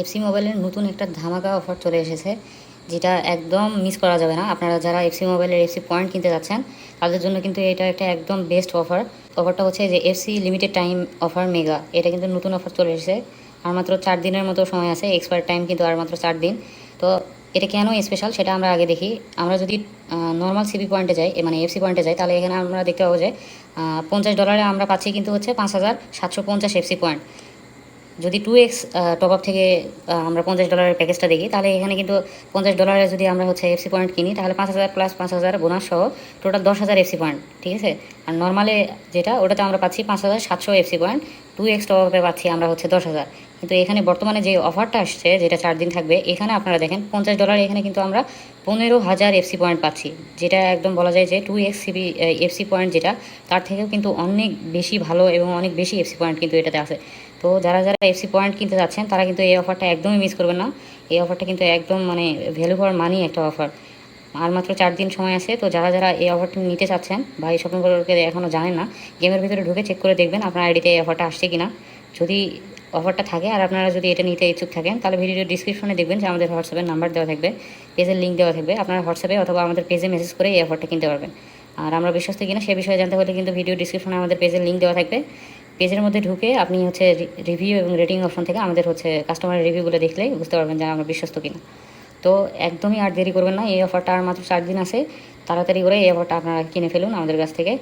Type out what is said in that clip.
FC মোবাইলের নতুন একটা ধামাকা অফার চলে এসেছে, যেটা একদম মিস করা যাবে না। আপনারা যারা এফসি মোবাইলের এফসি পয়েন্ট কিনতে যাচ্ছেন, তাদের জন্য কিন্তু এটা একটা একদম বেস্ট অফার অফারটা হচ্ছে যে FC limited time offer mega এটা কিন্তু নতুন অফার চলে এসেছে। আর মাত্র চার দিনের মতো সময় আছে এক্সপায়ার টাইম কিন্তু আর মাত্র চার দিন। তো এটা কেন স্পেশাল সেটা আমরা আগে দেখি। আমরা যদি নর্মাল সিবি পয়েন্টে যাই মানে এফসি পয়েন্টে যাই, তাহলে এখানে আমরা দেখতে পাবো যে পঞ্চাশ ডলারে আমরা পাচ্ছি কিন্তু হচ্ছে পাঁচ হাজার সাতশো পঞ্চাশ এফসি পয়েন্ট যদি টু এক্স টপ আপ থেকে আমরা পঞ্চাশ ডলারের প্যাকেজটা দেখি, তাহলে এখানে কিন্তু পঞ্চাশ ডলারে যদি আমরা হচ্ছে এফসি পয়েন্ট কিনি, তাহলে পাঁচ হাজার প্লাস পাঁচ হাজার বোনাস সহ টোটাল দশ হাজার এফসি পয়েন্ট ঠিক আছে? আর নর্মালে যেটা, ওটাতে আমরা পাচ্ছি পাঁচ হাজার সাতশো FC point two X top আপে পাচ্ছি আমরা হচ্ছে দশ হাজার। কিন্তু এখানে বর্তমানে যে অফারটা আসছে, যেটা চার দিন থাকবে, এখানে আপনারা দেখেন পঞ্চাশ ডলার এখানে কিন্তু আমরা পনেরো হাজার এফসি পয়েন্ট পাচ্ছি। যেটা একদম বলা যায় যে two X CB FC point যেটা, তার থেকেও কিন্তু অনেক বেশি ভালো এবং অনেক বেশি এফসি পয়েন্ট কিন্তু এটাতে আছে। তো যারা যারা এফসি পয়েন্ট কিনতে যাচ্ছেন, তারা কিন্তু এই অফারটা একদমই মিস করবেন না। এই অফারটা কিন্তু একদম মানে ভ্যালু ফর মানি একটা অফার আর মাত্র চার দিন সময় আছে, তো যারা যারা এই অফারটা নিতে চাচ্ছেন বা এই শপিং এখনও জানেন না গেমের ভিতরে ঢুকে চেক করে দেখবেন আপনার আইডিতে এই অফারটা আসছে কিনা। যদি অফারটা থাকে। আর আপনারা যদি এটা নিতে ইচ্ছুক থাকেন, তাহলে ভিডিওর ডিসক্রিপশনে দেখবেন যে আমাদের হোয়াটসঅ্যাপের নাম্বার দেওয়া থাকবে। পেজের লিঙ্ক দেওয়া থাকবে। আপনারা হোয়াটসঅ্যাপে অথবা আমাদের পেজে মেসেজ করে এই অফারটা কিনতে পারবেন। আর আমরা বিশ্বস্ত কিনা সে বিষয়ে জানতে হলে কিন্তু ভিডিও ডিসক্রিপশনে আমাদের পেজের লিঙ্ক দেওয়া থাকবে। পেজের মধ্যে ঢুকে আপনি হচ্ছে রিভিউ এবং রেটিং অপশন থেকে আমাদের হচ্ছে কাস্টমারের রিভিউগুলো দেখলেই বুঝতে পারবেন যে আমরা বিশ্বস্ত কিনা। তো একদমই আর দেরি করবেন না, এই অফারটা আর মাত্র চার দিন আছে। তাড়াতাড়ি করে এই অফারটা আপনারা কিনে ফেলুন আমাদের কাছ থেকে।